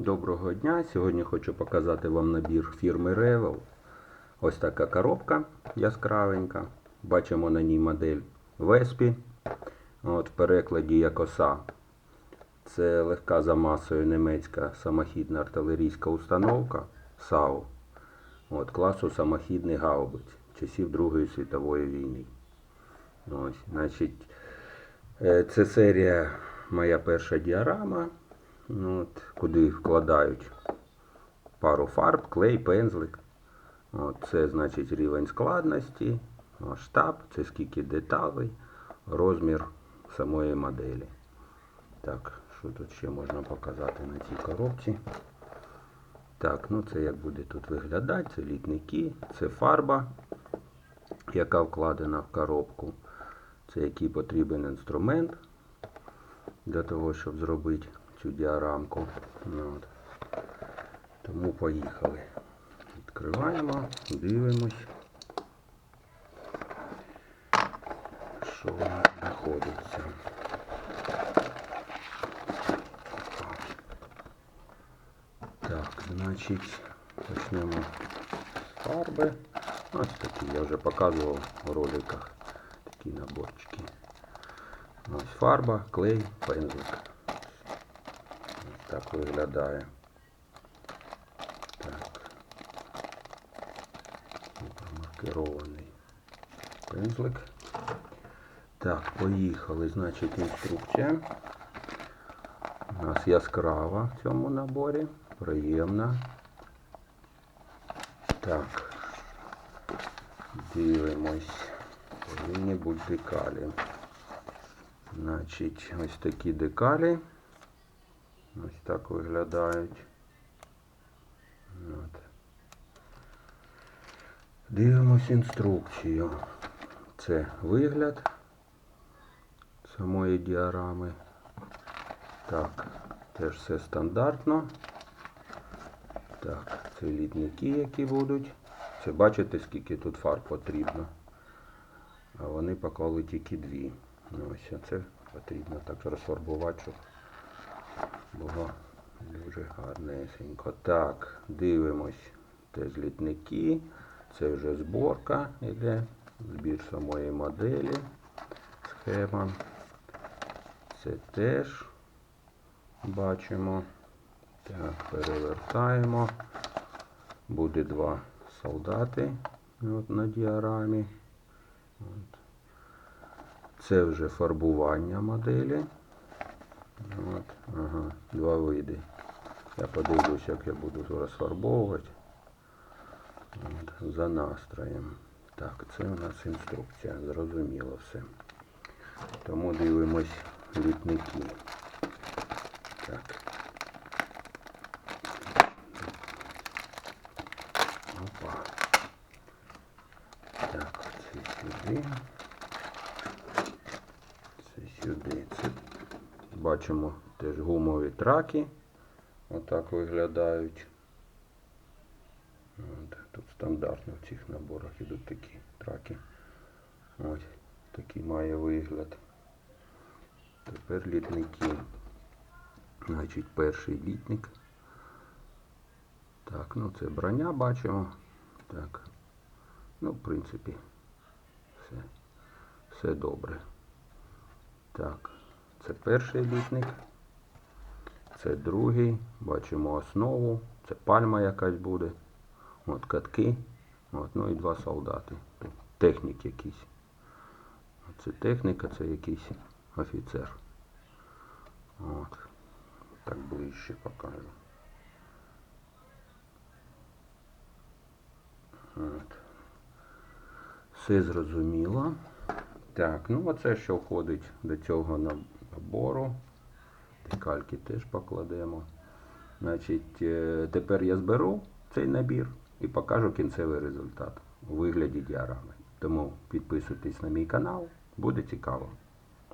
Доброго дня! Сьогодні хочу показати вам набір фірми Revel. Ось така коробка яскравенька. Бачимо на ній модель Веспі. От, в перекладі як оса. Це легка за масою німецька самохідна артилерійська установка САУ. От, класу самохідний гаубиць часів Другої світової війни. Ось, значить, е, це серія моя перша діарама. Ну, От, куди вкладають пару фарб, клей, пензлик. От, це значить рівень складності, масштаб, це скільки деталей, розмір самої моделі. Так, що тут ще можна показати на цій коробці? Так, ну це як буде тут виглядати, це літники, це фарба, яка вкладена в коробку. Це який потрібен інструмент для того, щоб зробити цю діарамку. От. Тому поїхали. Відкриваємо, дивимось, що воно знаходиться. Так, значить, почнемо з фарби. Ось такі, я вже показував у роликах такі наборчики. Ось фарба, клей, пензлик. Так виглядає. Так. Промаркерований пензлик. Так, поїхали. Значить, інструкція. У нас яскрава в цьому наборі. Приємна. Так. Дивимось. Повинні бути декалі. Значить, ось такі декалі. Ось так виглядають. От. Дивимось інструкцію. Це вигляд самої діарами. Так, теж все стандартно. Так, це літники, які будуть. Це бачите, скільки тут фарб потрібно. А вони поклали тільки дві. Ось це потрібно так розфарбувати, щоб було дуже гарнесенько. Так, дивимось. Це злітники. Це вже зборка йде. Збір самої моделі. Схема. Це теж бачимо. Так, перевертаємо. Буде два солдати от, на діарамі. От. Це вже фарбування моделі. От, ага, два види. Я подивлюсь, як я буду розфарбовувати. От, за настроєм. Так, це у нас інструкція, зрозуміло все. Тому дивимось літники. Так. Опа. Так, це сюди. Це сюди. Бачимо теж гумові траки. Отак виглядають. От, тут стандартно в цих наборах ідуть такі траки. Ось такий має вигляд. Тепер літники. Значить, перший літник. Так, ну це броня бачимо. Так. Ну, в принципі, все, все добре. Так, це перший літник. Це другий. Бачимо основу. Це пальма якась буде. От катки. От, ну і два солдати. Технік якийсь. Це техніка, це якийсь офіцер. От. Так ближче покажу. От. Все зрозуміло. Так, ну оце що входить до цього набору. Декальки теж покладемо. Значить, е, тепер я зберу цей набір і покажу кінцевий результат у вигляді діарами. Тому підписуйтесь на мій канал, буде цікаво.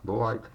Бувайте!